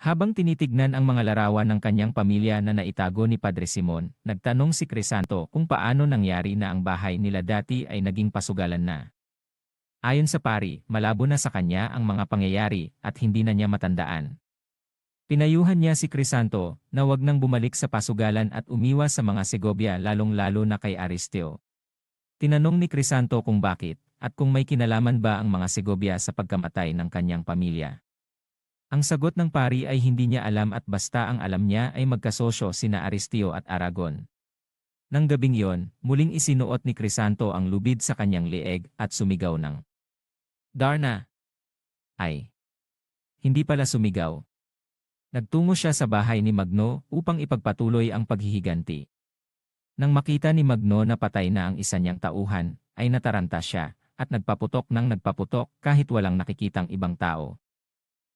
Habang tinitignan ang mga larawan ng kanyang pamilya na naitago ni Padre Simon, nagtanong si Crisanto kung paano nangyari na ang bahay nila dati ay naging pasugalan na. Ayon sa pari, malabo na sa kanya ang mga pangyayari at hindi na niya matandaan. Pinayuhan niya si Crisanto na wag nang bumalik sa pasugalan at umiwas sa mga Segovia lalong-lalo na kay Aristeo. Tinanong ni Crisanto kung bakit at kung may kinalaman ba ang mga Segovia sa pagkamatay ng kanyang pamilya. Ang sagot ng pari ay hindi niya alam at basta ang alam niya ay magkasosyo sina Aristeo at Aragon. Nang gabing yon, muling isinuot ni Crisanto ang lubid sa kanyang leeg at sumigaw ng Darna! Ay! Hindi pala sumigaw. Nagtungo siya sa bahay ni Magno upang ipagpatuloy ang paghihiganti. Nang makita ni Magno na patay na ang isa niyang tauhan, ay nataranta siya at nagpaputok ng nagpaputok kahit walang nakikitang ibang tao.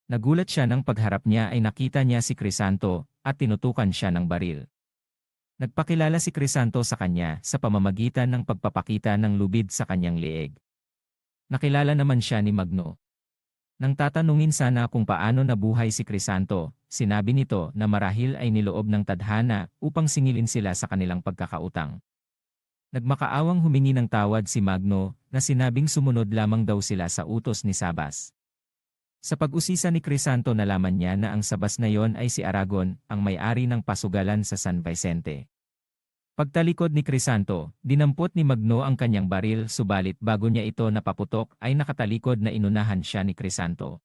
Nagulat siya nang pagharap niya ay nakita niya si Crisanto at tinutukan siya ng baril. Nagpakilala si Crisanto sa kanya sa pamamagitan ng pagpapakita ng lubid sa kanyang leeg. Nakilala naman siya ni Magno. Nang tatanungin sana kung paano nabuhay si Crisanto, sinabi nito na marahil ay niloob ng tadhana upang singilin sila sa kanilang pagkakautang. Nagmakaawang humingi ng tawad si Magno na sinabing sumunod lamang daw sila sa utos ni Sabas. Sa pag-usisa ni Crisanto nalaman niya na ang sabas na yon ay si Aragon, ang may-ari ng pasugalan sa San Vicente. Pagtalikod ni Crisanto, dinampot ni Magno ang kanyang baril subalit bago niya ito napaputok ay nakatalikod na inunahan siya ni Crisanto.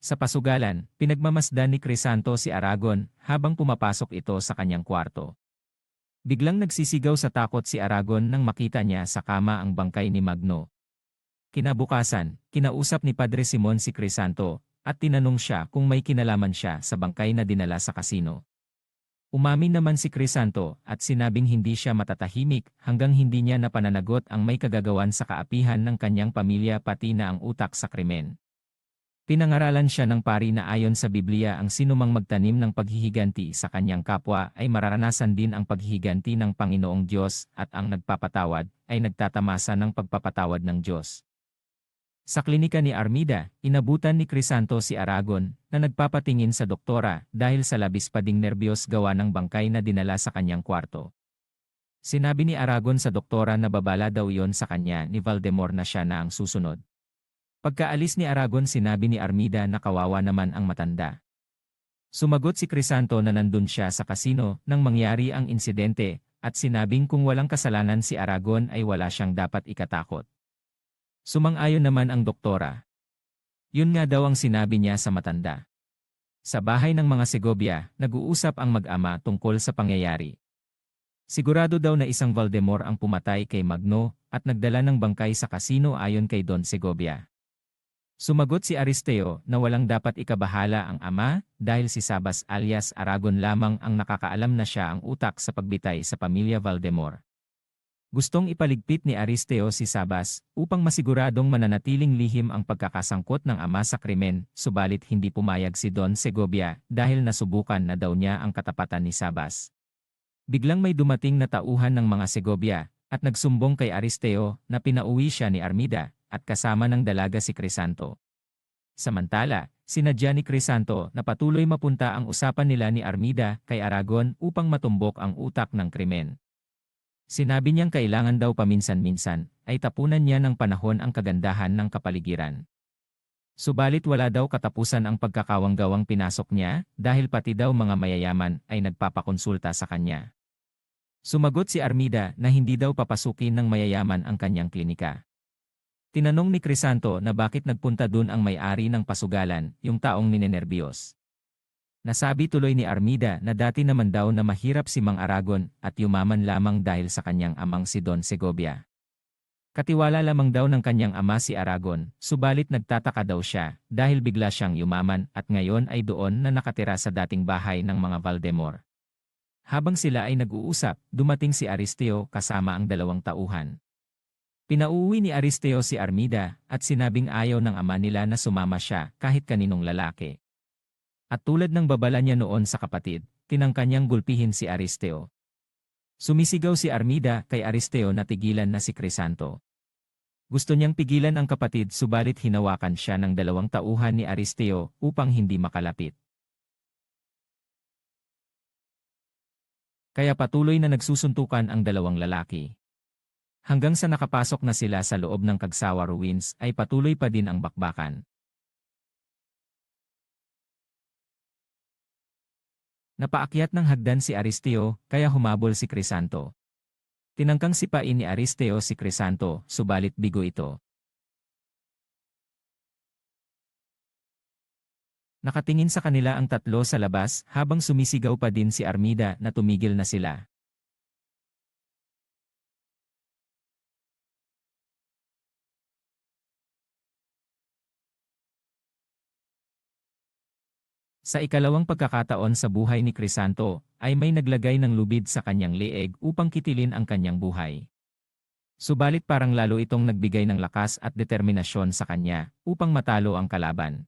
Sa pasugalan, pinagmamasdan ni Crisanto si Aragon habang pumapasok ito sa kanyang kwarto. Biglang nagsisigaw sa takot si Aragon nang makita niya sa kama ang bangkay ni Magno. Kinabukasan, kinausap ni Padre Simon si Crisanto at tinanong siya kung may kinalaman siya sa bangkay na dinala sa kasino. Umamin naman si Crisanto at sinabing hindi siya matatahimik hanggang hindi niya napananagot ang may kagagawan sa kaapihan ng kanyang pamilya pati na ang utak sa krimen. Pinangaralan siya ng pari na ayon sa Biblia ang sinumang magtanim ng paghihiganti sa kanyang kapwa ay mararanasan din ang paghihiganti ng Panginoong Diyos at ang nagpapatawad ay nagtatamasa ng pagpapatawad ng Diyos. Sa klinika ni Armida, inabutan ni Crisanto si Aragon na nagpapatingin sa doktora dahil sa labis pa ding nerbiyos gawa ng bangkay na dinala sa kanyang kwarto. Sinabi ni Aragon sa doktora na babala daw yon sa kanya ni Valdemor na siya na ang susunod. Pagkaalis ni Aragon sinabi ni Armida na kawawa naman ang matanda. Sumagot si Crisanto na nandun siya sa kasino nang mangyari ang insidente at sinabing kung walang kasalanan si Aragon ay wala siyang dapat ikatakot. Sumang-ayon naman ang doktora. Yun nga daw ang sinabi niya sa matanda. Sa bahay ng mga Segovia, nag-uusap ang mag-ama tungkol sa pangyayari. Sigurado daw na isang Valdemor ang pumatay kay Magno at nagdala ng bangkay sa kasino ayon kay Don Segovia. Sumagot si Aristeo na walang dapat ikabahala ang ama dahil si Sabas alias Aragon lamang ang nakakaalam na siya ang utak sa pagbitay sa pamilya Valdemor. Gustong ipaligpit ni Aristeo si Sabas upang masiguradong mananatiling lihim ang pagkakasangkot ng ama sa krimen, subalit hindi pumayag si Don Segovia dahil nasubukan na daw niya ang katapatan ni Sabas. Biglang may dumating na tauhan ng mga Segovia at nagsumbong kay Aristeo na pinauwi siya ni Armida at kasama ng dalaga si Crisanto. Samantala, sinadya ni Crisanto na patuloy mapunta ang usapan nila ni Armida kay Aragon upang matumbok ang utak ng krimen. Sinabi niyang kailangan daw paminsan-minsan ay tapunan niya ng panahon ang kagandahan ng kapaligiran. Subalit wala daw katapusan ang pagkakawanggawang pinasok niya dahil pati daw mga mayayaman ay nagpapakonsulta sa kanya. Sumagot si Armida na hindi daw papasukin ng mayayaman ang kanyang klinika. Tinanong ni Crisanto na bakit nagpunta dun ang may-ari ng pasugalan, yung taong ninenerbiyos. Nasabi tuloy ni Armida na dati naman daw na mahirap si Mang Aragon at yumaman lamang dahil sa kanyang amang si Don Segovia. Katiwala lamang daw ng kanyang ama si Aragon, subalit nagtataka daw siya dahil bigla siyang yumaman at ngayon ay doon na nakatira sa dating bahay ng mga Valdemor. Habang sila ay nag-uusap, dumating si Aristeo kasama ang dalawang tauhan. Pinauwi ni Aristeo si Armida at sinabing ayaw ng ama nila na sumama siya kahit kaninong lalaki. At tulad ng babala niya noon sa kapatid, tinangka niyang gulpihin si Aristeo. Sumisigaw si Armida kay Aristeo na tigilan na si Crisanto. Gusto niyang pigilan ang kapatid subalit hinawakan siya ng dalawang tauhan ni Aristeo upang hindi makalapit. Kaya patuloy na nagsusuntukan ang dalawang lalaki. Hanggang sa nakapasok na sila sa loob ng Kagsawa Ruins ay patuloy pa din ang bakbakan. Napaakyat ng hagdan si Aristeo, kaya humabol si Crisanto. Tinangkang sipain ni Aristeo si Crisanto, subalit bigo ito. Nakatingin sa kanila ang tatlo sa labas habang sumisigaw pa din si Armida na tumigil na sila. Sa ikalawang pagkakataon sa buhay ni Crisanto, ay may naglagay ng lubid sa kanyang leeg upang kitilin ang kanyang buhay. Subalit parang lalo itong nagbigay ng lakas at determinasyon sa kanya upang matalo ang kalaban.